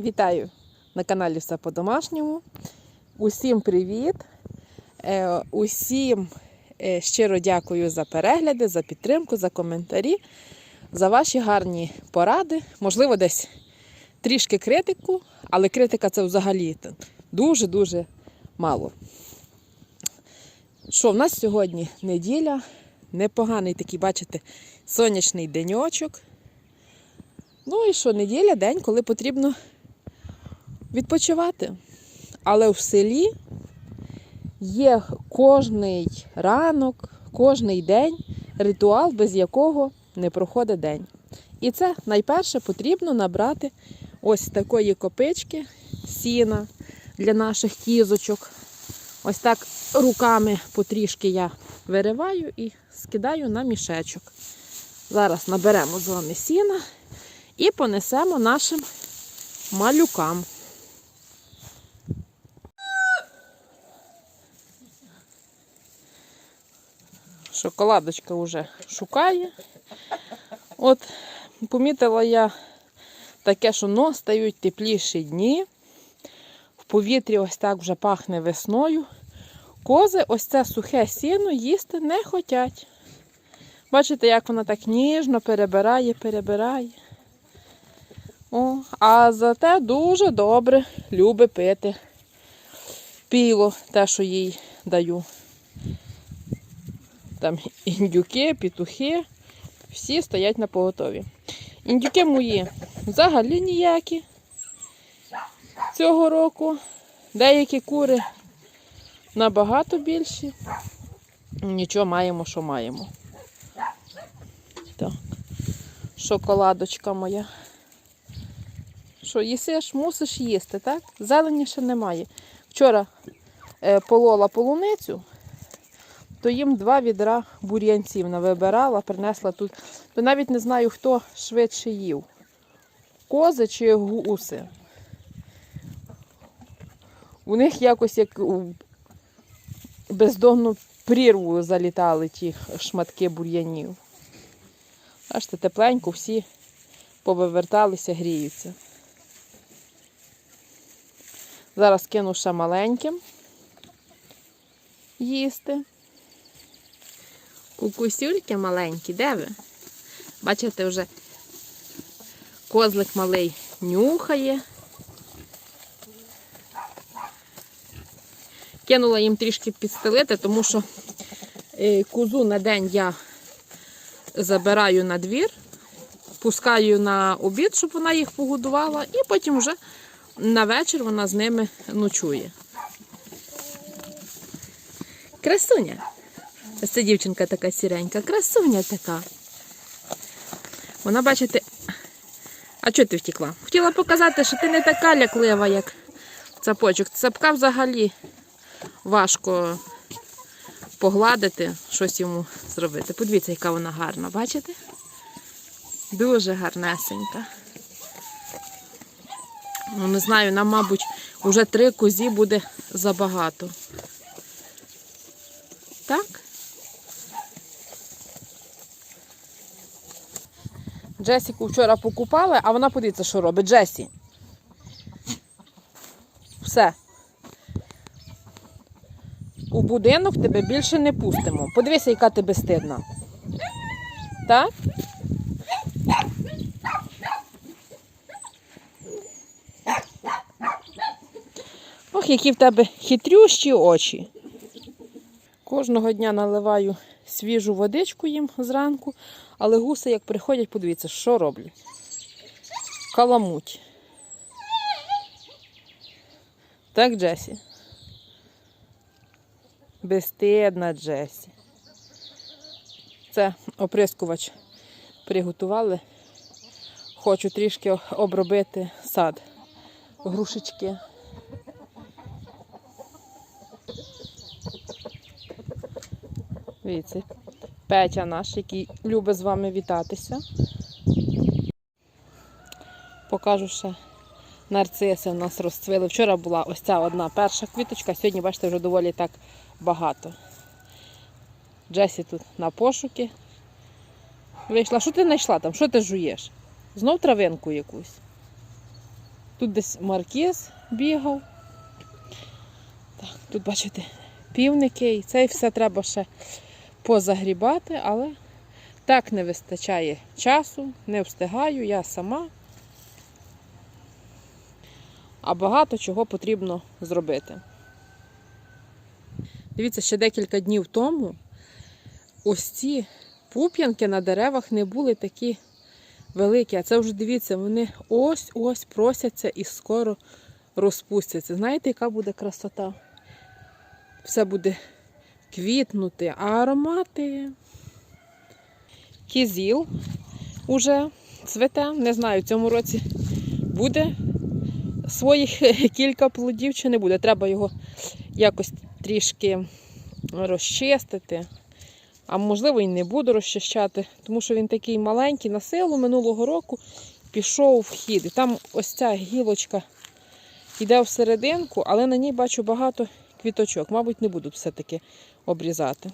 Вітаю на каналі Все по-домашньому. Усім привіт! Е, Усім е, щиро дякую за перегляди, за підтримку, за коментарі, за ваші гарні поради. Можливо, десь трішки критику, але критика це взагалі дуже-дуже мало. Що в нас сьогодні неділя, непоганий такий, бачите, сонячний деньочок. Ну і що, неділя день, коли потрібно відпочивати. Але в селі є кожний ранок, кожний день ритуал, без якого не проходить день. І це найперше потрібно набрати ось такої копички сіна для наших кізочок. Ось так руками потрішки я вириваю і скидаю на мішечок. Зараз наберемо з вами сіна і понесемо нашим малюкам. Шоколадочка вже шукає. От помітила я таке, що но стають тепліші дні. В повітрі ось так вже пахне весною. Кози ось це сухе сіно їсти не хочуть. Бачите, як вона так ніжно перебирає, перебирає. О, а зате дуже добре любить пити піло, те, що їй даю. Там індюки, петухи, всі стоять на поготові. Індюки мої взагалі ніякі цього року. Деякі кури набагато більші. Нічого маємо, що маємо. Так, шоколадочка моя. Що, їсиш, мусиш їсти, так? Зелені ще немає. Вчора е, полола полуницю, то їм два відра бур'янців навибирала, принесла тут. То навіть не знаю, хто швидше їв. Кози чи гуси. У них якось як у бездонну прірву залітали ті шматки бур'янів. Бачите, тепленько всі повиверталися, гріються. Зараз кину ще маленьким їсти. Кукусюльки маленькі, де ви? Бачите, вже козлик малий нюхає. Кинула їм трішки підстелити, тому що е, козу на день я забираю на двір, пускаю на обід, щоб вона їх погодувала, і потім вже на вечір вона з ними ночує. Красуня. Ось ця дівчинка така сіренька, красуня така. Вона, бачите, а чого ти втекла? Хотіла показати, що ти не така ляклива, як цапочок. Цапка взагалі важко погладити, щось йому зробити. Подивіться, яка вона гарна, бачите? Дуже гарнесенька. Ну, не знаю, нам, мабуть, вже три козі буде забагато. Так? Джесіку вчора покупали, а вона подивіться, що робить. Джесі. Все. У будинок тебе більше не пустимо. Подивися, яка ти безстидна. Так? Ох, які в тебе хитрющі очі. Кожного дня наливаю свіжу водичку їм зранку, але гуси, як приходять, подивіться, що роблять. Каламуть. Так, Джесі? Безстидна Джесі. Це оприскувач приготували. Хочу трішки обробити сад. Грушечки. Дивіться, Петя наш, який любить з вами вітатися. Покажу ще нарциси у нас розцвіли. Вчора була ось ця одна перша квіточка, сьогодні, бачите, вже доволі так багато. Джесі тут на пошуки. Вийшла. Що ти знайшла там? Що ти жуєш? Знов травинку якусь. Тут десь маркіз бігав. Так, тут бачите півники, і це все треба ще позагрібати, але так не вистачає часу, не встигаю, я сама. А багато чого потрібно зробити. Дивіться, ще декілька днів тому ось ці пуп'янки на деревах не були такі великі. А це вже дивіться, вони ось-ось просяться і скоро розпустяться. Знаєте, яка буде красота? Все буде квітнути, аромати. Кізіл уже цвете. Не знаю, в цьому році буде своїх кілька плодів чи не буде. Треба його якось трішки розчистити. А можливо і не буду розчищати, тому що він такий маленький на силу минулого року пішов в хід. І там ось ця гілочка йде всерединку, але на ній бачу багато квіточок. Мабуть, не буду все-таки обрізати.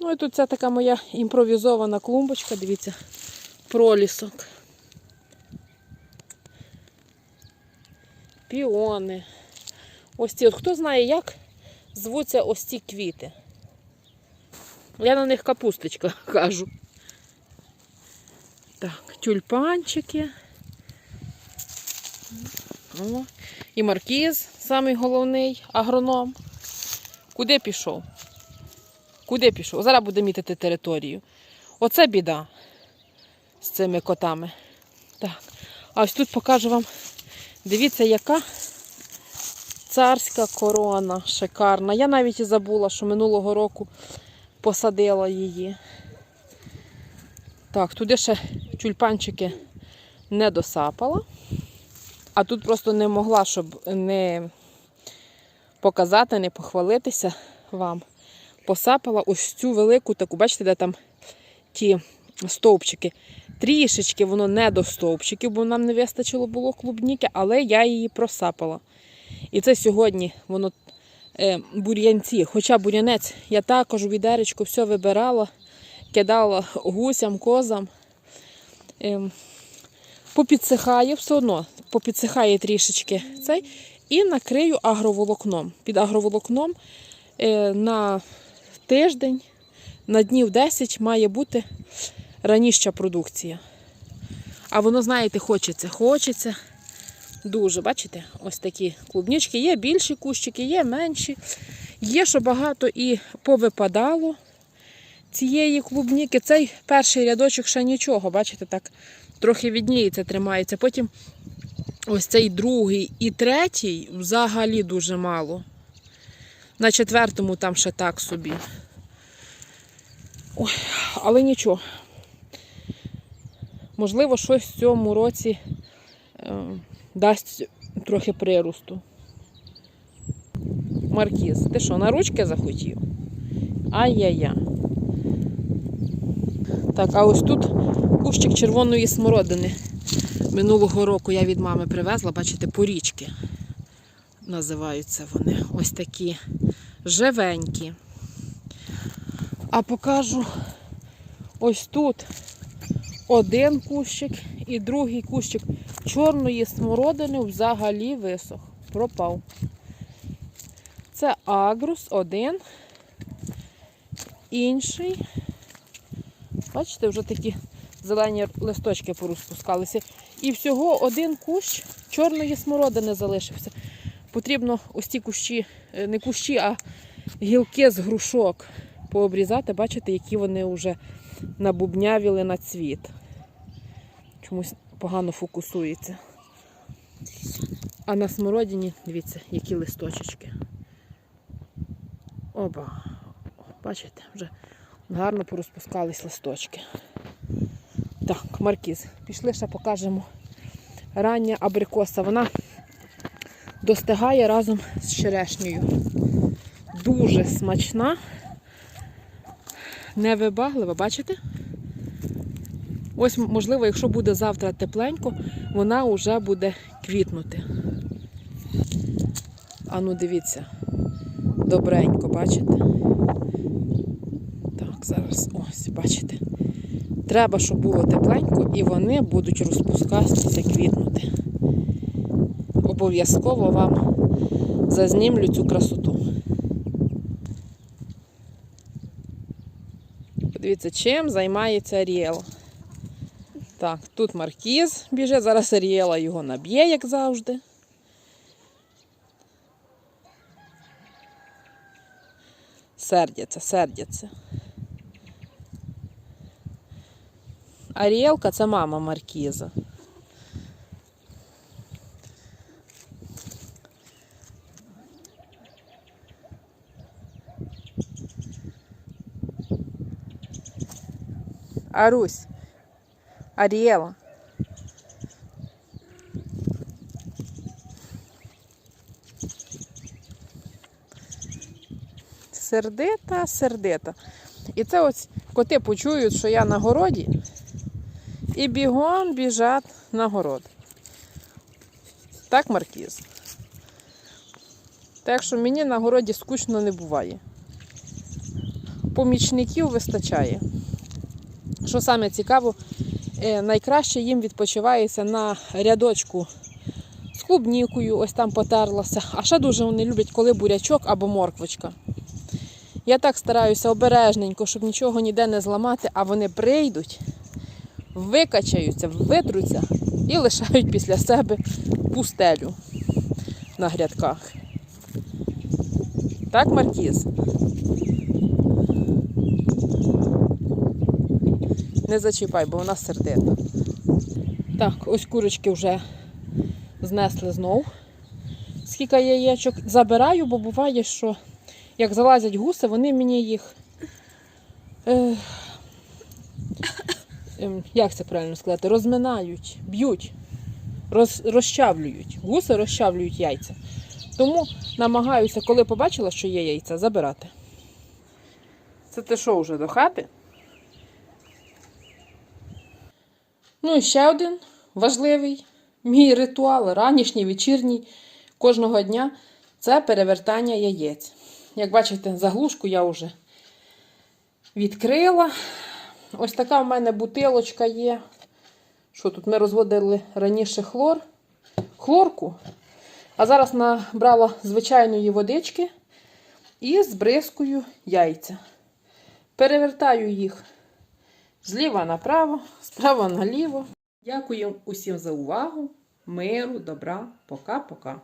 Ну і тут ця така моя імпровізована клумбочка, дивіться, пролісок. Піони. Ось ці, от хто знає, як звуться ось ці квіти. Я на них капусточка кажу. Так, тюльпанчики. О, і маркіз, самий головний агроном. Куди пішов? Куди пішов? Зараз буде мітити територію. Оце біда з цими котами. Так. А ось тут покажу вам. Дивіться, яка царська корона шикарна. Я навіть і забула, що минулого року посадила її. Так, туди ще тюльпанчики не досапала. А тут просто не могла, щоб не показати, не похвалитися вам. Посапала ось цю велику таку, бачите, де там ті стовпчики. Трішечки воно не до стовпчиків, бо нам не вистачило було клубніки, але я її просапала. І це сьогодні воно е, бур'янці. Хоча бур'янець я також відеречку все вибирала, кидала гусям, козам. Е, попідсихає все одно, попідсихає трішечки цей. І накрию агроволокном. Під агроволокном е, на тиждень, на днів 10 має бути раніша продукція. А воно, знаєте, хочеться, хочеться. Дуже, бачите, ось такі клубнички. Є більші кущики, є менші. Є, що багато і повипадало цієї клубніки. Цей перший рядочок ще нічого, бачите, так трохи відніється, тримається. Потім ось цей другий і третій взагалі дуже мало. На четвертому там ще так собі. Ой, але нічого. Можливо, щось в цьому році е, дасть трохи приросту. Маркіз, ти що, на ручки захотів? Ай-яй-я. Так, а ось тут кущик червоної смородини. Минулого року я від мами привезла, бачите, порічки. Називаються вони. Ось такі живенькі. А покажу ось тут один кущик і другий кущик чорної смородини взагалі висох. Пропав. Це агрус один. Інший. Бачите, вже такі зелені листочки порозпускалися. І всього один кущ чорної смородини залишився. Потрібно ось ці кущі, е, не кущі, а гілки з грушок пообрізати. Бачите, які вони вже набубнявіли на цвіт. Чомусь погано фокусується. А на смородині, дивіться, які листочечки. Оба. Бачите, вже гарно порозпускались листочки. Так, маркіз. Пішли ще покажемо. Рання абрикоса. Вона достигає разом з черешнею. Дуже смачна, невибаглива, бачите? Ось, можливо, якщо буде завтра тепленько, вона вже буде квітнути. Ану, дивіться, добренько, бачите? Так, зараз ось, бачите. Треба, щоб було тепленько, і вони будуть розпускатися, квітнути. обов'язково вам зазнімлю цю красоту. Подивіться, чим займається Аріел. Так, тут маркіз біжить, зараз Аріела його наб'є, як завжди. Сердяться, сердяться. Аріелка це мама Маркіза. Арусь, Аріела. Сердита, сердита. І це ось коти почують, що я на городі, і бігом біжать на город. Так, Маркіз? Так що мені на городі скучно не буває. Помічників вистачає. Що саме цікаво, е, найкраще їм відпочивається на рядочку з клубнікою, ось там потерлася. А ще дуже вони люблять, коли бурячок або морквочка. Я так стараюся обережненько, щоб нічого ніде не зламати, а вони прийдуть, викачаються, витруться і лишають після себе пустелю на грядках. Так, Маркіз? Не зачіпай, бо вона сердита. Так, ось курочки вже знесли знов. Скільки яєчок забираю, бо буває, що як залазять гуси, вони мені їх. Ем, як це правильно сказати? Розминають, б'ють, роз, розчавлюють. Гуси розчавлюють яйця. Тому намагаюся, коли побачила, що є яйця, забирати. Це ти що вже до хати? Ну і ще один важливий мій ритуал, ранішній, вечірній, кожного дня це перевертання яєць. Як бачите, заглушку я вже відкрила. Ось така в мене бутилочка є. Що тут ми розводили раніше хлор, хлорку, а зараз набрала звичайної водички і збризкую яйця. Перевертаю їх зліва направо, справа наліво. Дякую усім за увагу. Миру, добра, пока-пока.